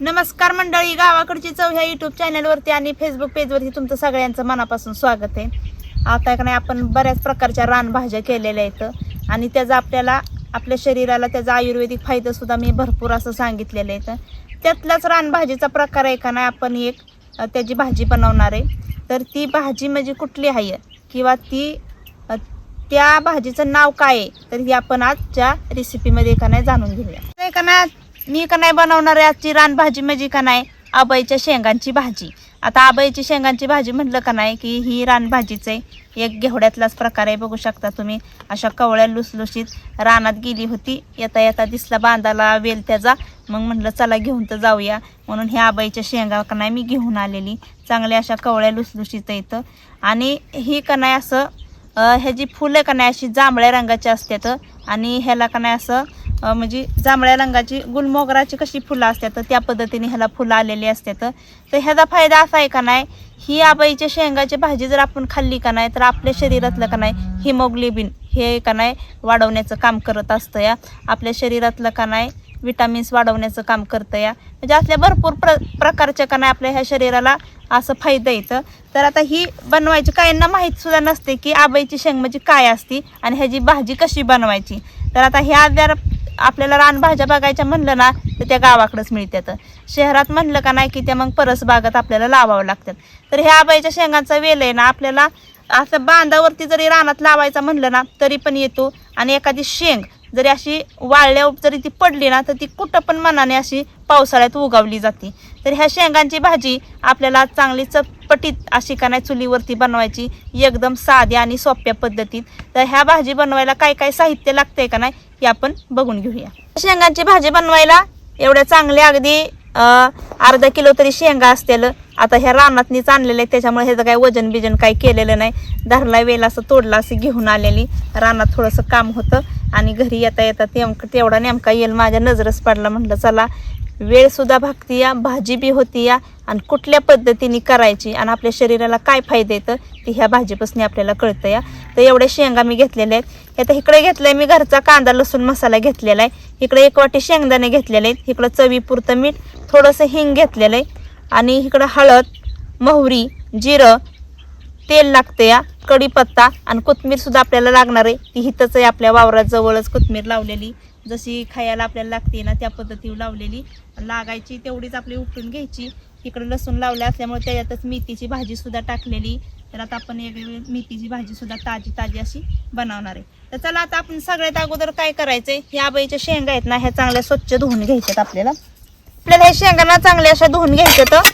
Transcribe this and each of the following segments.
नमस्कार मंडळी गावाकडची चव ह्या युट्यूब चॅनलवरती आणि फेसबुक पेजवरती तुमचं सगळ्यांचं मनापासून स्वागत आहे. आता का नाही आपण बऱ्याच प्रकारच्या रानभाज्या केलेल्या आहेत आणि त्याचा आपल्याला आपल्या शरीराला त्याचा आयुर्वेदिक फायदासुद्धा मी भरपूर असं सांगितलेलं आहे. त्यातलाच रानभाजीचा प्रकार आहे का नाही आपण एक त्याची भाजी बनवणार आहे. तर ती भाजी म्हणजे कुठली आहे? किंवा ती त्या भाजीचं नाव काय आहे? तर ही आपण आजच्या रेसिपीमध्ये का नाही जाणून घेऊया. एका का नाही मी का नाही बनवणार आहे आजची रानभाजी म्हणजे का नाही? आबईच्या शेंगांची भाजी. आता आबाईची शेंगांची भाजी म्हटलं का नाही की ही रानभाजीच आहे. एक घेवड्यातलाच प्रकार आहे बघू शकता तुम्ही. अशा कवळ्या लुसलुशीत रानात गेली होती. येता येता दिसला बांधाला वेल त्याचा. मग म्हटलं चला घेऊन तर जाऊया. म्हणून ह्या आबाईच्या शेंगा का नाही मी घेऊन आलेली. चांगल्या अशा कवळ्या लुसलुशीत इथं. आणि ही का नाही असं ह्याची फुलं का नाही अशी जांभळ्या रंगाची असतात आणि ह्याला का नाही असं म्हणजे जांभळ्या रंगाची गुलमोगराची कशी फुलं असतात त्या पद्धतीने ह्याला फुलं आलेली असतात. तर ह्याचा फायदा असा आहे का नाही ही आबाईच्या शेंगाची भाजी जर आपण खाल्ली का नाही तर आपल्या शरीरातलं का नाही हिमोग्लोबिन हे का नाही वाढवण्याचं काम करत असतं या. आपल्या शरीरातलं का नाही विटामिन्स वाढवण्याचं काम करतं या. म्हणजे असल्या भरपूर प्र प्रकारच्या का नाही आपल्या ह्या शरीराला असं फायदा येतं तर आता ही बनवायची काहींना माहीत सुद्धा नसते की आबाईची शेंग म्हणजे काय असती आणि ह्याची भाजी कशी बनवायची. तर आता ह्या जर आपल्याला रानभाज्या बघायच्या म्हणलं ना तर त्या गावाकडंच मिळतात शहरात म्हणलं का नाही की त्या मग परस बागात आपल्याला लावावं लागतात तर ह्या आबाईच्या शेंगांचा वेल आहे ना आपल्याला असं बांधावरती जरी रानात लावायचा म्हणलं ना तरी पण येतो. आणि एखादी शेंग जरी अशी वाळल्यावर जरी ती पडली ना तर ती कुठं पण मनाने अशी पावसाळ्यात उगावली जाते. तर ह्या शेंगांची भाजी आपल्याला चांगली चटपटीत अशी का नाही चुलीवरती बनवायची एकदम साध्या आणि सोप्या पद्धतीत. तर ह्या भाजी बनवायला काय काय साहित्य लागतंय का नाही हे आपण बघून घेऊया. शेंगांची भाजी बनवायला एवढ्या चांगल्या अगदी अर्धा किलो तरी शेंगा असतील. आता ह्या रानातनीच आणलेलं आहे त्याच्यामुळे ह्याचं काय वजन बिजन काही केलेलं नाही. धरला वेल असं तोडला असं घेऊन आलेली. रानात थोडंसं काम होतं आणि घरी येता येता तेम तेवढा नेमका येईल माझ्या नजरच पडला. म्हटलं चला वेळसुद्धा भागती या भाजी बी होती या आणि कुठल्या पद्धतीने करायची आणि आपल्या शरीराला काय फायदे येतं ते ह्या भाजीपासून आपल्याला कळतं या. तर एवढ्या शेंगा मी घेतलेल्या आहेत. आता इकडे घेतलंय मी घरचा कांदा लसूण मसाला घेतलेला आहे. इकडे एक वाटी शेंगदाणे घेतलेले आहेत. इकडं चवीपुरतं मीठ थोडंसं हिंग घेतलेलं आहे. आणि इकडं हळद मोहरी जिरं तेल लागतं या. कढीपत्ता आणि कोथमीरसुद्धा आपल्याला लागणार आहे. ती हिथंच आहे आपल्या वावराजवळच कोथमीर लावलेली. जशी खायला आपल्याला लागते ना त्या पद्धतीवर लावलेली. लागायची तेवढीच आपली उपटून घ्यायची. इकडे लसूण लावले असल्यामुळे त्याच्यातच मेथीची भाजी सुद्धा टाकलेली. तर आता आपण एक मेथीची भाजी सुद्धा ताजी ताजी अशी बनवणार आहे. तर चला आता आपण सगळ्यात अगोदर काय करायचंय? ह्या आबाईच्या शेंगा आहेत ना ह्या चांगल्या स्वच्छ धुवून घ्यायच्यात आपल्याला. आपल्याला ह्या शेंगांना चांगल्या अशा धुवून घ्यायच्यात. तर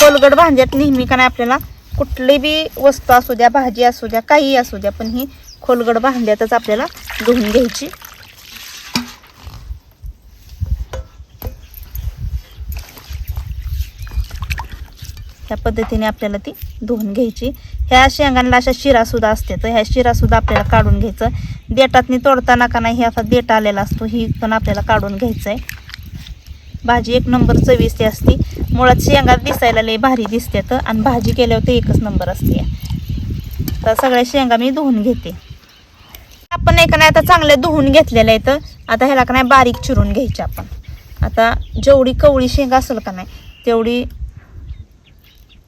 कोलगड भांज्यात नेहमी का नाही आपल्याला कुठली बी वस्तू असू द्या भाजी असू द्या काही असू द्या पण ही खोलगड भांड्यातच आपल्याला धुवून घ्यायची. ह्या पद्धतीने आपल्याला ती धुवून घ्यायची. ह्या शेंगांना अशा शिरासुद्धा असते. तर ह्या शिरासुद्धा आपल्याला काढून घ्यायचं. देटातनी तोडताना का नाही असा देट आलेला असतो ही पण आपल्याला काढून घ्यायचं आहे भाजी एक नंबर चविष्टी असते. मुळात शेंगा दिसायला लई भारी दिसते तर आणि भाजी केल्यावर ते एकच नंबर असते. तर सगळ्या शेंगा मी धुवून घेते. आपण एक नाही आता चांगल्या धुवून घेतलेल्या आहेत. आता ह्याला का नाही बारीक चिरून घ्यायचे आपण. आता जेवढी कवळी शेंगा असेल का नाही तेवढी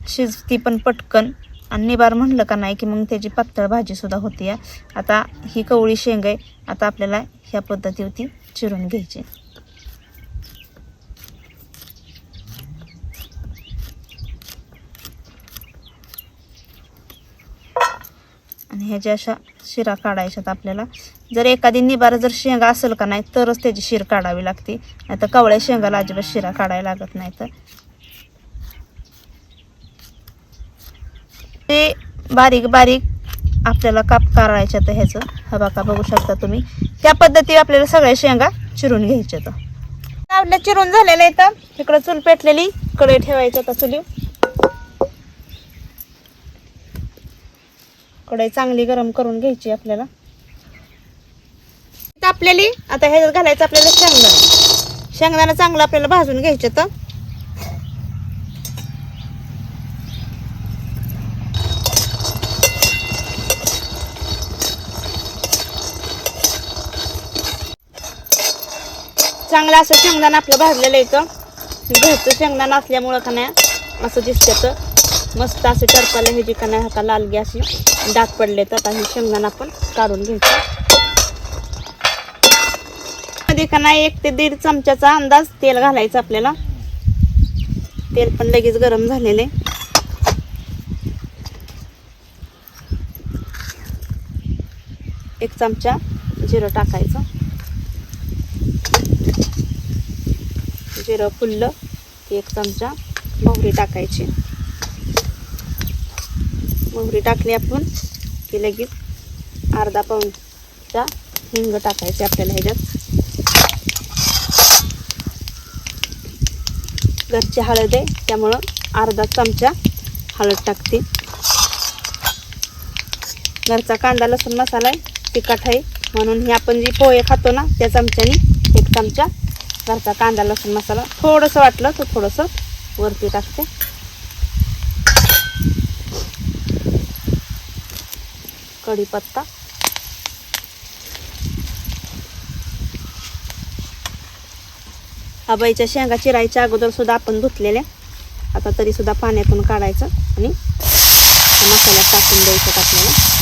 शिजती पण पटकन. आणि निबार म्हणलं का नाही की मग त्याची पातळ भाजीसुद्धा होती या आता ही कवळी शेंग आहे. आता आपल्याला ह्या पद्धतीवरती चिरून घ्यायची. आणि ह्याच्या अशा शिरा काढायच्यात आपल्याला जर एखादी निबार जर शेंगा असेल का नाही तरच त्याची शिर काढावी लागते. नाही तर कवळ्या शेंगाला अजिबात शिरा काढायला लागत नाही तर ते बारीक बारीक आपल्याला काप करायच्या तर ह्याचं. हा बाका बघू शकता तुम्ही. त्या पद्धती आपल्याला सगळ्या शेंगा चिरून घ्यायच्या तर आपल्या चिरून झालेलं आहे तर इकडं चूल पेटलेली कडे ठेवायचं आता चुली कढई चांगली गरम करून घ्यायची आपल्याला. आपल्याला आता ह्याच्यात घालायचं आपल्याला शेंगदाणा. शेंगदाणा चांगलं आपल्याला भाजून घ्यायचं तर चांगलं असं शेंगदाणा आपलं भाजलेलं येतं घरचं शेंगदाणा असल्यामुळं का नाही असं दिसतं तर. मस्त असे टरपाला जे का नाही हाता लालगी अशी डाग पडले तर आता हे शेंगदाणा आपण काढून घ्यायचं. मध्ये का नाही एक ते दीड चमच्याचा अंदाज तेल घालायचं आपल्याला. तेल पण लगेच गरम झालेले एक चमचा जिरं टाकायचं. जिरं फुललं की एक चमचा मोहरी टाकायची. मोहरी टाकली आपण की लगेच अर्धा पाऊनचा हिंग टाकायचे आपल्याला ह्याच्यात. घरची हळद आहे त्यामुळं अर्धा चमचा हळद टाकते. घरचा कांदा लसूण मसाला आहे तिखट आहे म्हणून हे आपण जी पोहे खातो ना त्या चमच्याने चमचा घरचा कांदा लसूण मसाला. थोडंसं वाटलं तर थोडंसं वरती टाकते. कढीपत्ता. आबाईच्या शेंगा चिरायच्या अगोदर सुद्धा आपण धुतलेल्या. आता तरी सुद्धा पाण्यातून काढायचं आणि मसाल्यात टाकून द्यायचं आपल्याला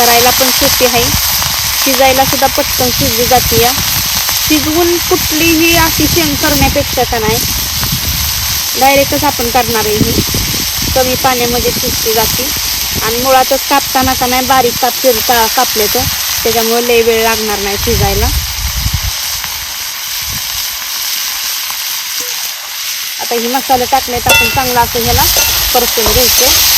करायला पण सोपी आहे. शिजायला सुद्धा पटकन शिजली जाते या. शिजवून कुठलीही अशी शेंग करण्यापेक्षा का नाही डायरेक्टच आपण करणार आहे ही. कमी पाण्यामध्ये शिजली जाते. आणि मुळातच कापताना का नाही बारीक काप का कापले तर त्याच्यामुळे लय वेळ लागणार नाही शिजायला. आता ही मसाले टाकले तर आपण चांगला असं ह्याला परतून घ्यायचं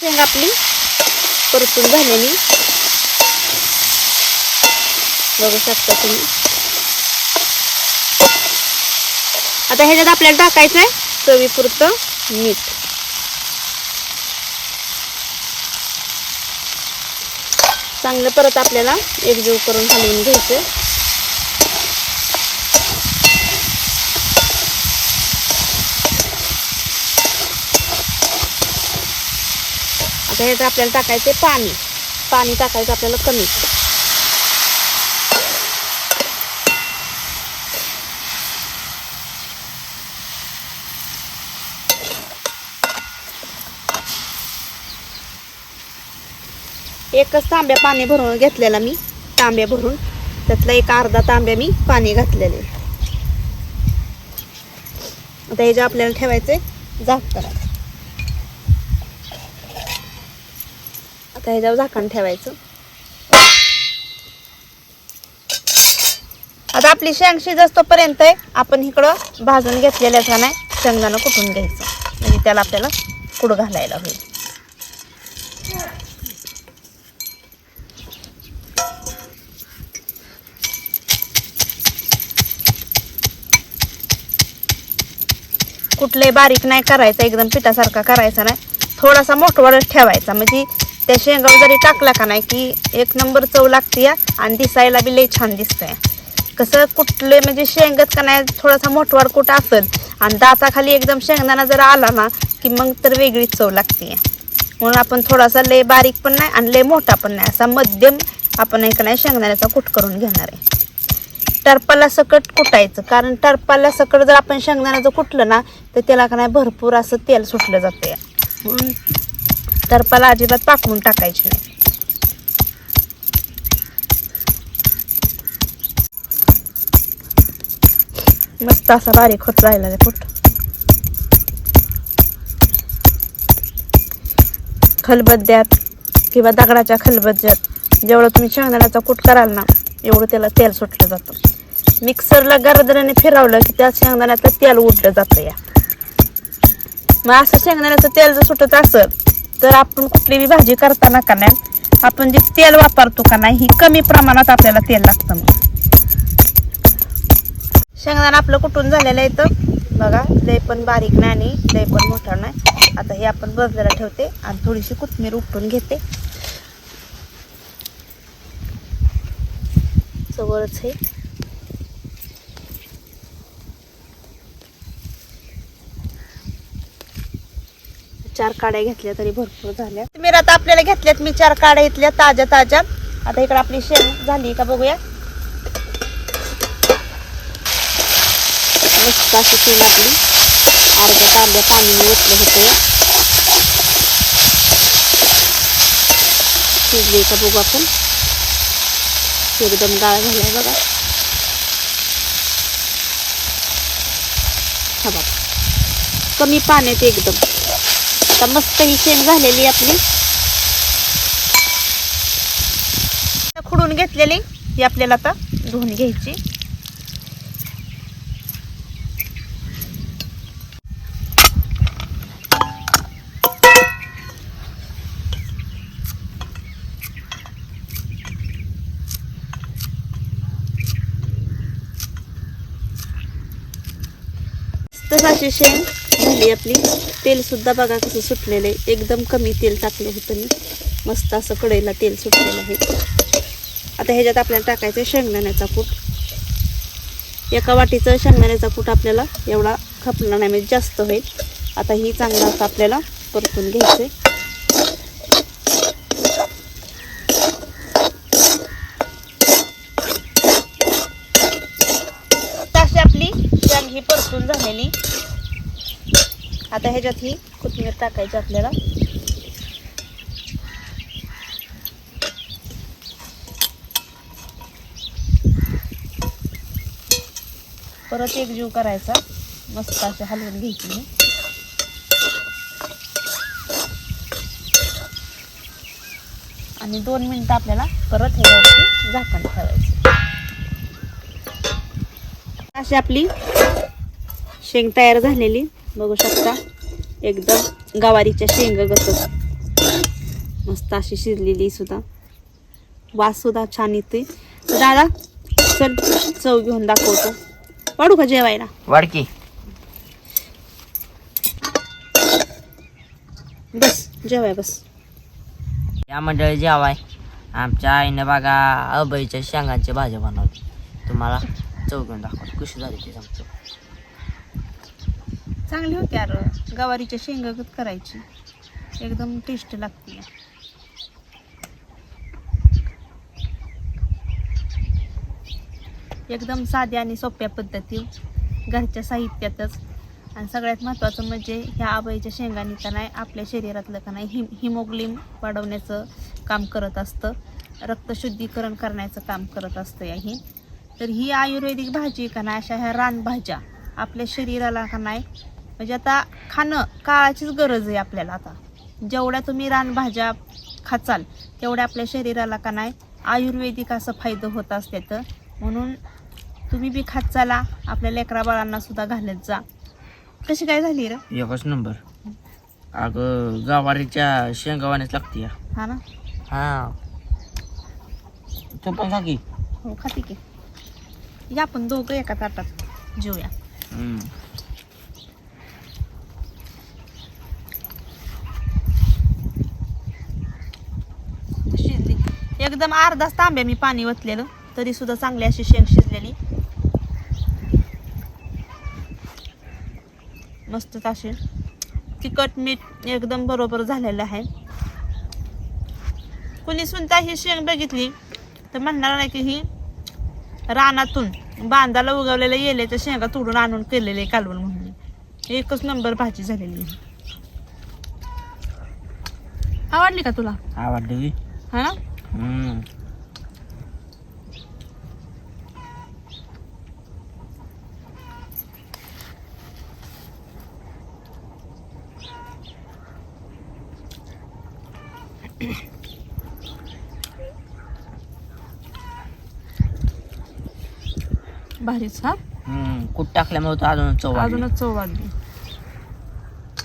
शेंग आपली परतून झालेली. बघू शकता तुम्ही. आता ह्याच्यात आपल्याला टाकायचं आहे चवीपुरतं मीठ. चांगलं परत आपल्याला एकजीव करून हलवून घ्यायचं आता ह्याचं आपल्याला आहे पाणी. पाणी टाकायचं आपल्याला कमी. एकच तांब्या पाणी भरून घेतलेला मी तांब्या भरून. त्यातला एक अर्धा तांब्या मी पाणी घातलेले आता ह्याच्या आपल्याला ठेवायचे झाकण. आता ह्याच्यावर झाकण ठेवायचं. आता आपली शेंग जास्तपर्यंत आहे आपण इकडं भाजून घेतलेल्याचा नाही शेंगदाणं कुटून घ्यायचं? म्हणजे त्याला आपल्याला कुड घालायला होईल. कुठले बारीक नाही करायचं एकदम पिठासारखा करायचा नाही. थोडासा मोठवाडच ठेवायचा म्हणजे त्या शेंगावर जरी टाकला का नाही की एक नंबर चव लागते या आणि दिसायला बी लई छान दिसतंय. कसं कुठले म्हणजे शेंगत का नाही थोडासा मोठवार कुट असेल आणि दाताखाली एकदम शेंगदाणा जर आला ना की मग तर वेगळीच चव लागते म्हणून आपण थोडासा लय बारीक पण नाही आणि लय मोठा पण नाही असा मध्यम आपण एक नाही शेंगदाण्याचा कुट करून घेणार आहे. टरपाला सकट कुटायचं कारण टरपाला सकट जर आपण शेंगदाण्याचं कुटलं ना तर त्याला का नाही भरपूर असं तेल सुटलं जाते म्हणून तरपाला अजिबात पाकवून टाकायची नाही. मस्त असा बारीक होत राहिला ते खलबद्द्यात किंवा दगडाच्या खलबद्द्यात जेवढं तुम्ही शेंगदाण्याचा कूट कराल ना एवढं त्याला तेल सुटलं जातं. मिक्सरला गरदराने फिरवलं की त्या शेंगदाण्याचं तेल उडलं जातं या. मग असं शेंगदाण्याचं तेल जर सुटत असेल तर आपण कुठली बी भाजी करताना का नाही आपण जे तेल वापरतो का नाही ही कमी प्रमाणात आपल्याला तेल लागतं मग. शेंगदाणा आपलं कुठून झालेलं आहे तर बघा लय पण बारीक नाही आणि लय पण मोठा नाही. आता हे आपण बदलायला ठेवते आणि थोडीशी कोथमीर उपटून घेते. जवळच हे चार काड्या घेतल्या तरी भरपूर झाल्या. तुम्ही आता आपल्याला घेतल्यात मी चार काड्या घेतल्या ताज्या ताज्या. आता इकडे आपली शेंग झाली का बघूया. मस्त अशी शेंग आपली अर्ध्या तांब्या पाणी ओतलं होतं. शिजली का बघू आपण. एकदम गाळ झालाय बघा. हा बाबा कमी पाण्यात एकदम. आता मस्त ही शेंग झालेली आपली. खुडून घेतलेली ही आपल्याला आता धुवून घ्यायची. शेंग झाली आपली. तेलसुद्धा बघा कसं सुटलेलं आहे. एकदम कमी तेल टाकलं होतं मी. मस्त असं कढईला तेल सुटलेलं आहे. आता ह्याच्यात आपल्याला टाकायचं आहे शेंगदाण्याचा कूट. एका वाटीचं शेंगदाण्याचा कूट आपल्याला एवढा खपला नाही म्हणजे जास्त होईल. आता ही चांगला असं आपल्याला परतून घ्यायचं आहे आपली ही परतून झालेली. आता ह्याच्यात ही कोथिंबीर टाकायची आपल्याला. परत एक जीव करायचा. मस्त असे हलवून घ्यायची मी. आणि दोन मिनिटं आपल्याला परत ह्याच्यावरती झाकण ठेवायचं. अशी आपली शेंग तयार झालेली. बघू शकता. एकदम गवारीच्या शेंग गसत मस्त अशी शिजलेली सुद्धा. वास सुद्धा छान येते तर दादा चल चव घेऊन दाखवतो. वाढू का जेवायला? वाडकी बस जेवाय बस. या मंडळी जेवाय. आमच्या आईने बघा अबईच्या शेंगांची भाजी बनवली. तुम्हाला चौघून दाखवतो. कशी झाली ती सांगतो. चांगली होती यार गवारीच्या शेंगगत करायची. एकदम टेस्ट लागते. एकदम साध्या आणि सोप्या पद्धती हो. घरच्या साहित्यातच. आणि सगळ्यात महत्त्वाचं म्हणजे ह्या आबाईच्या शेंगांनी का नाही आपल्या शरीरातलं का नाही हिम हिमोग्लिम वाढवण्याचं काम करत असतं. रक्तशुद्धीकरण करण्याचं काम करत असतं या ही. तर ही आयुर्वेदिक भाजी का नाही अशा ह्या रानभाज्या आपल्या शरीराला का नाही म्हणजे आता खाणं काळाचीच गरज आहे आपल्याला आता. जेवढ्या तुम्ही रानभाज्या खाचाल तेवढ्या आपल्या शरीराला का नाही आयुर्वेदिक असं फायदं होत असतात म्हणून तुम्ही बी खात चाला आपल्या लेकरा बाळांना सुद्धा घालत जा. कशी काय झाली रे? एकच नंबर. अगं गवारीच्या शेंगावानेच लागते हा ना? हा. तू पण खा की. हो खाते की. या आपण दोघं एका ताटात जेऊया. हम्म. शिजली एकदम अर्धाच तांब्या मी पाणी ओतलेलं तरी सुद्धा चांगली अशी शेंग शिजलेली. मस्त अशी. तिखट मीठ एकदम बरोबर झालेलं आहे. कुणी सुद्धा ही शेंग बघितली तर म्हणणार नाही की ही रानातून बांधाला उगवलेलं येले तर शेंगा तोडून आणून केलेले कालवण म्हणून. एकच नंबर भाजी झालेली आहे. आवडली का तुला? आवडली? हा हम्म. भारीच हा हम्म. कूट टाकल्यामुळे तो अजून चव वाढली. अजूनच चव वाढली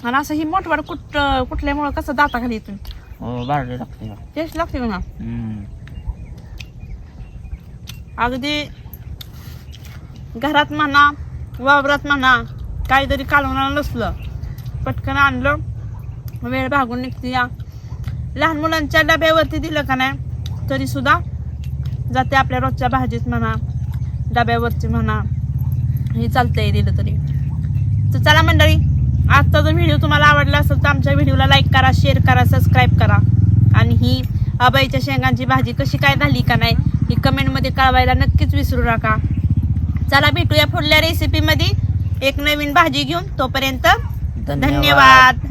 आणि असं ही मोठवाड कुठ कुठल्यामुळं कसं दाताखाली येतो हो लागते टेस्ट लागते हम्म. अगदी घरात म्हणा वावरात म्हणा काहीतरी कालवणार नसलं पटकन आणलं वेळ भागून निघते या लहान मुलांच्या डब्यावरती दिलं का नाही तरी सुद्धा जाते आपल्या रोजच्या भाजीत म्हणा डब्यावरची म्हणा हे चालतंय दिलं तरी तर चला मंडळी आजचा जो व्हिडिओ तुम्हाला आवडला असेल तर आमच्या व्हिडिओला लाईक करा शेअर करा सबस्क्राईब करा. आणि ही अबाईच्या शेंगांची भाजी कशी काय झाली का नाही ही कमेंटमध्ये कळवायला नक्कीच विसरू नका. चला भेटूया पुढल्या रेसिपीमध्ये एक नवीन भाजी घेऊन तोपर्यंत धन्यवाद.